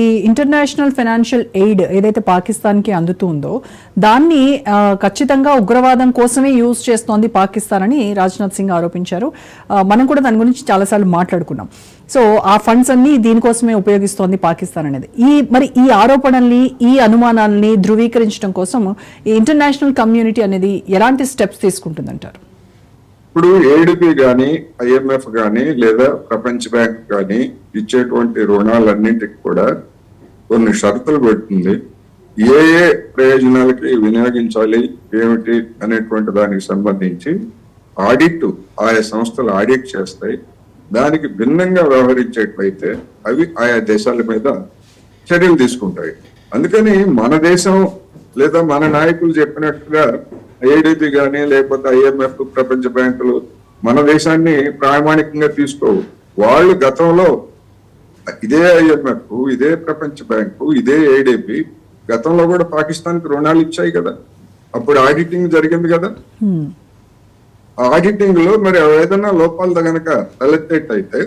ఈ international financial aid ఏదైతే పాకిస్తాన్కి అందుతుందో దాన్ని ఖచ్చితంగా ఉగ్రవాదం కోసమే యూజ్ చేస్తోంది పాకిస్తాన్ అని రాజ్నాథ్ సింగ్ ఆరోపించారు. మనం కూడా దాని గురించి చాలాసార్లు మాట్లాడుకున్నాం. సో ఆ ఫండ్స్ అన్ని దీనికోసమే ఉపయోగిస్తోంది పాకిస్తాన్ అనేది. ఈ మరి ఈ ఆరోపణల్ని ఈ అనుమానాల్ని ధృవీకరించడం కోసం ఈ ఇంటర్నేషనల్ కమ్యూనిటీ అనేది ఎలాంటి స్టెప్స్ తీసుకుంటుందంటారు? ఇప్పుడు ఏడిపి గాని ఐఎంఎఫ్ గాని లేదా ప్రపంచ బ్యాంక్ గాని ఇచ్చేటువంటి రుణాలన్నింటికి కూడా కొన్ని షరతులు పెడుతుంది. ఏ ఏ ప్రయోజనాలకి వినియోగించాలి ఏమిటి అనేటువంటి దానికి సంబంధించి ఆడిట్ ఆయా సంస్థలు ఆడిట్ చేస్తాయి. దానికి భిన్నంగా వ్యవహరించేట్లయితే అవి ఆయా దేశాల మీద చర్యలు తీసుకుంటాయి. అందుకని మన దేశం లేదా మన నాయకులు చెప్పినట్టుగా ఏడిపి కానీ లేకపోతే ఐఎంఎఫ్ ప్రపంచ బ్యాంకులు మన దేశాన్ని ప్రామాణికంగా తీసుకోవు. వాళ్ళు గతంలో ఇదే ఐఎంఎఫ్ ఇదే ప్రపంచ బ్యాంకు ఇదే ఏడిపి గతంలో కూడా పాకిస్తాన్కి రుణాలు ఇచ్చాయి కదా. అప్పుడు ఆడిటింగ్ జరిగింది కదా. ఆడిటింగ్లో మరి ఏదైనా లోపాలు గనక తలెత్తేటైతే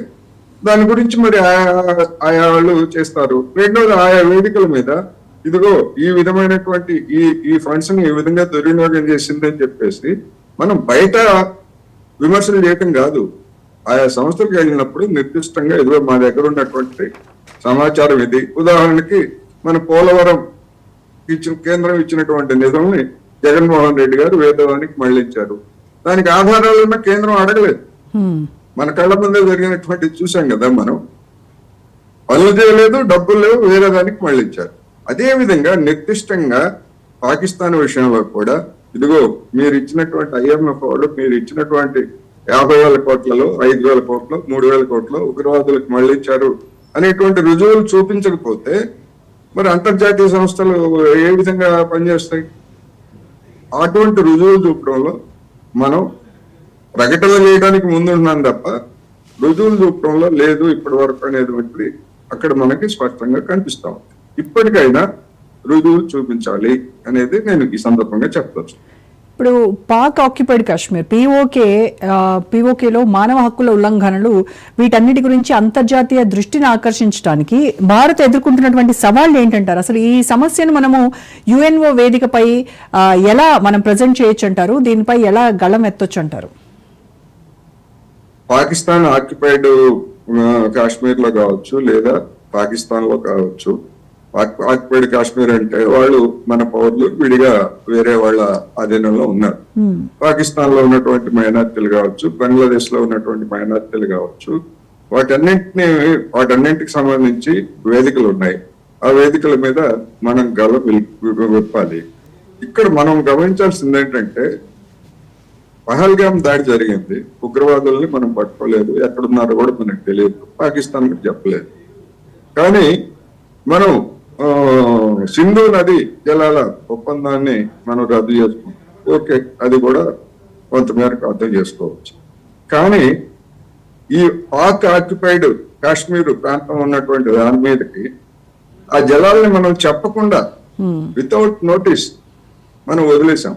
దాని గురించి మరి ఆయా ఆయా వాళ్ళు చేస్తారు. రెండోది ఆయా వేదికల మీద ఇదిగో ఈ విధమైనటువంటి ఈ ఈ ఫండ్స్ని ఈ విధంగా దుర్వినియోగం చేసిందని చెప్పేసి మనం బయట విమర్శలు చేయటం కాదు. ఆయా సంస్థలకు వెళ్ళినప్పుడు నిర్దిష్టంగా ఇదిగో మా దగ్గర ఉన్నటువంటి సమాచారం ఇది. ఉదాహరణకి మన పోలవరం ఇచ్చిన కేంద్రం ఇచ్చినటువంటి నిధుల్ని జగన్మోహన్ రెడ్డి గారు వేదవానికి మళ్ళించారు. దానికి ఆధారాలున్న కేంద్రం అడగలేదు. మన కళ్ళ ముందే జరిగినటువంటి చూసాం కదా మనం. పనులు చేయలేదు డబ్బులు లేవు వేరే దానికి మళ్ళించారు అదేవిధంగా నిర్దిష్టంగా పాకిస్తాన్ విషయంలో కూడా ఇదిగో మీరు ఇచ్చినటువంటి ఐఎంఎఫ్ వాళ్ళు మీరు ఇచ్చినటువంటి యాభై వేల కోట్లలో ఐదు వేల కోట్లు మూడు వేల కోట్లు ఉగ్రవాదులకు మళ్ళించారు అనేటువంటి రుజువులు చూపించకపోతే మరి అంతర్జాతీయ సంస్థలు ఏ విధంగా పనిచేస్తాయి? అటువంటి రుజువులు చూపడంలో మనం ప్రకటన చేయడానికి ముందున్నాం తప్ప రుజువులు చూపడంలో లేదు ఇప్పటి వరకు అనేటువంటిది అక్కడ మనకి స్పష్టంగా కనిపిస్తా ఉంది. ఇప్పటికైనా రుజువులు చూపించాలి అనేది నేను ఈ సందర్భంగా చెప్పవచ్చు ఇప్పుడు పాక్ ఆక్యుపైడ్ కాశ్మీర్ పీఓకే పీఓకేలో మానవ హక్కుల ఉల్లంఘనలు వీటన్నిటి గురించి అంతర్జాతీయ దృష్టిని ఆకర్షించడానికి భారత్ ఎదుర్కొంటున్నటువంటి సవాళ్ళు ఏంటంటారు? అసలు ఈ సమస్యను మనము యుఎన్ఓ వేదికపై ఎలా మనం ప్రజెంట్ చేయొచ్చు అంటారు దీనిపై ఎలా గళం ఎత్తొచ్చు అంటారు పాకిస్తాన్ ఆక్యుపైడ్ కాశ్మీర్లో కావచ్చు లేదా పాకిస్తాన్లో కావచ్చు ఆక్యుపైడ్ కాశ్మీర్ అంటే వాళ్ళు మన పౌరులు విడిగా వేరే వాళ్ళ ఆధీనంలో ఉన్నారు. పాకిస్తాన్లో ఉన్నటువంటి మైనార్టీలు కావచ్చు బంగ్లాదేశ్లో ఉన్నటువంటి మైనార్టీలు కావచ్చు వాటన్నింటిని వాటన్నింటికి సంబంధించి వేదికలు ఉన్నాయి ఆ వేదికల మీద మనం గల విప్పాలి. ఇక్కడ మనం గమనించాల్సింది ఏంటంటే పహల్గామ్ దాడి జరిగింది. ఉగ్రవాదుల్ని మనం పట్టుకోలేదు. ఎక్కడున్నారో కూడా మనకు తెలియదు. పాకిస్తాన్కి చెప్పలేదు. కానీ మనం సింధు నది జలాల ఒప్పందాన్ని మనం రద్దు చేసుకున్నాం. ఓకే అది కూడా కొంతమేరకు అర్థం చేసుకోవచ్చు. కానీ ఈ పాక్ ఆక్యుపైడ్ కాశ్మీర్ ప్రాంతం ఉన్నటువంటి దాని మీదకి ఆ జలాల్ని మనం చెప్పకుండా వితౌట్ నోటీస్ మనం వదిలేసాం.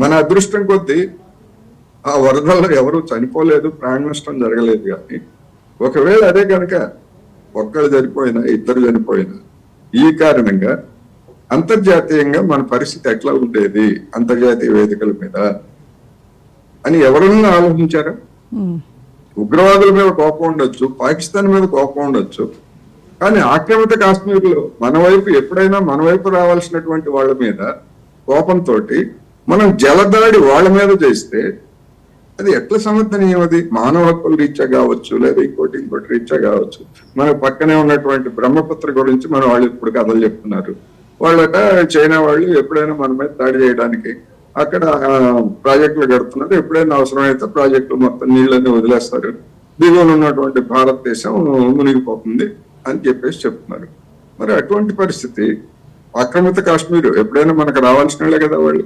మన అదృష్టం కొద్దీ ఆ వరదల్లో ఎవరు చనిపోలేదు ప్రాణ నష్టం జరగలేదు కానీ ఒకవేళ అదే కనుక ఒక్కరు చనిపోయినా ఇద్దరు చనిపోయినా. ఈ కారణంగా అంతర్జాతీయంగా మన పరిస్థితి ఎట్లా ఉండేది? అంతర్జాతీయ వేదికల మీద అని ఎవరన్నా ఆలోచించారా? ఉగ్రవాదుల మీద కోపం ఉండొచ్చు పాకిస్తాన్ మీద కోపం ఉండొచ్చు. కానీ ఆక్రమిత కాశ్మీర్లో మన వైపు ఎప్పుడైనా మన వైపు రావాల్సినటువంటి వాళ్ళ మీద కోపంతో మనం జలదాడి వాళ్ళ మీద చేస్తే అది ఎట్లా సమర్థనీయం అది? మానవ హక్కుల రీత్యా కావచ్చు లేదా ఇంకోటి ఇంకోటి రీత్యా కావచ్చు. మన పక్కనే ఉన్నటువంటి బ్రహ్మపుత్ర గురించి మన వాళ్ళు ఇప్పుడు కథలు చెప్తున్నారు. వాళ్ళట చైనా వాళ్ళు ఎప్పుడైనా మన మీద దాడి చేయడానికి అక్కడ ప్రాజెక్టులు కడుతున్నారు. ఎప్పుడైనా అవసరమైతే ప్రాజెక్టులు మొత్తం నీళ్ళని వదిలేస్తారు. దిగువన ఉన్నటువంటి భారతదేశం మునిగిపోతుంది అని చెప్పేసి చెప్తున్నారు. మరి అటువంటి పరిస్థితి ఆక్రమిత కాశ్మీర్ ఎప్పుడైనా మనకు రావాల్సిన వాళ్ళే కదా వాళ్ళు.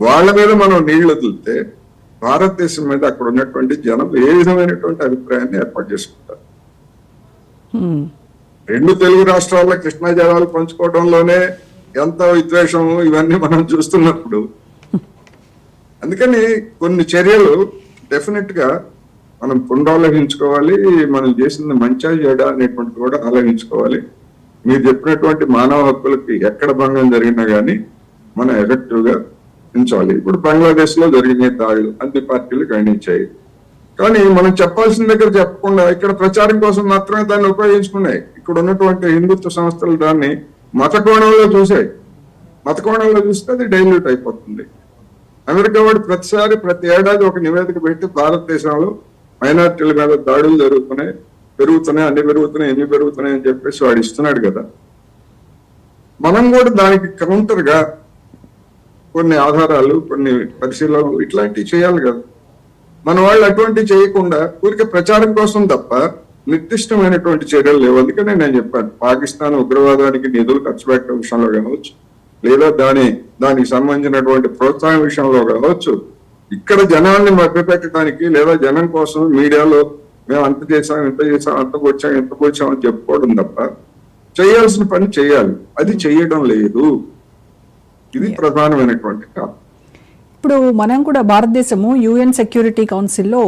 వాళ్ళ మీద మనం నీళ్ళు వదిలితే భారతదేశం మీద అక్కడ ఉన్నటువంటి జనం ఏ విధమైనటువంటి అభిప్రాయాన్ని ఏర్పాటు చేసుకుంటారు. రెండు తెలుగు రాష్ట్రాల్లో కృష్ణా జలాలు పంచుకోవడంలోనే ఎంత విద్వేషం ఇవన్నీ మనం చూస్తున్నప్పుడు. అందుకని కొన్ని చర్యలు డెఫినెట్గా మనం పునరాలోచించుకోవాలి మనం చేసింది మంచా చెడా అనేటువంటి కూడా ఆలోచించుకోవాలి. మీరు చెప్పినటువంటి మానవ హక్కులకి ఎక్కడ భంగం జరిగినా గానీ మనం ఎఫెక్టివ్గా ఉంచాలి ఇప్పుడు బంగ్లాదేశ్లో జరిగిన దాడులు అన్ని పార్టీలు ఖండించాయి. కానీ మనం చెప్పాల్సిన దగ్గర చెప్పకుండా ఇక్కడ ప్రచారం కోసం మాత్రమే దాన్ని ఉపయోగించుకున్నాయి. ఇక్కడ ఉన్నటువంటి హిందుత్వ సంస్థలు దాన్ని మత కోణంలో చూసాయి మత కోణంలో చూస్తే అది డైల్యూట్ అయిపోతుంది. అమెరికా వాడు ప్రతిసారి ప్రతి ఏడాది ఒక నివేదిక పెట్టి భారతదేశంలో మైనార్టీల మీద దాడులు జరుగుతున్నాయి. పెరుగుతున్నాయి అన్ని పెరుగుతున్నాయి ఎన్ని పెరుగుతున్నాయి అని చెప్పేసి వాడు ఇస్తున్నాడు కదా. మనం కూడా దానికి కౌంటర్గా కొన్ని ఆధారాలు కొన్ని పరిశీలనలు ఇట్లాంటివి చేయాలి కదా. మన వాళ్ళు అటువంటివి చేయకుండా ఊరికే ప్రచారం కోసం తప్ప నిర్దిష్టమైనటువంటి చర్యలు లేవు. అందుకనే నేను చెప్పాను పాకిస్తాన్ ఉగ్రవాదానికి నిధులు ఖర్చు పెట్టడం విషయంలో కావచ్చు లేదా దాని దానికి సంబంధించినటువంటి ప్రోత్సాహం విషయంలో కావచ్చు ఇక్కడ జనాల్ని మభ్యపెట్టడానికి లేదా జనం కోసం మీడియాలో మేము అంత చేసాం ఇంత చేసాం అంత కూర్చాం ఇంత కూర్చాం అని చెప్పుకోవడం తప్ప చేయాల్సిన పని చేయాలి. అది చేయడం లేదు. ఇది ప్రధానమైనటువంటి కారణం ఇప్పుడు మనం కూడా భారతదేశము యుఎన్ సెక్యూరిటీ కౌన్సిల్లో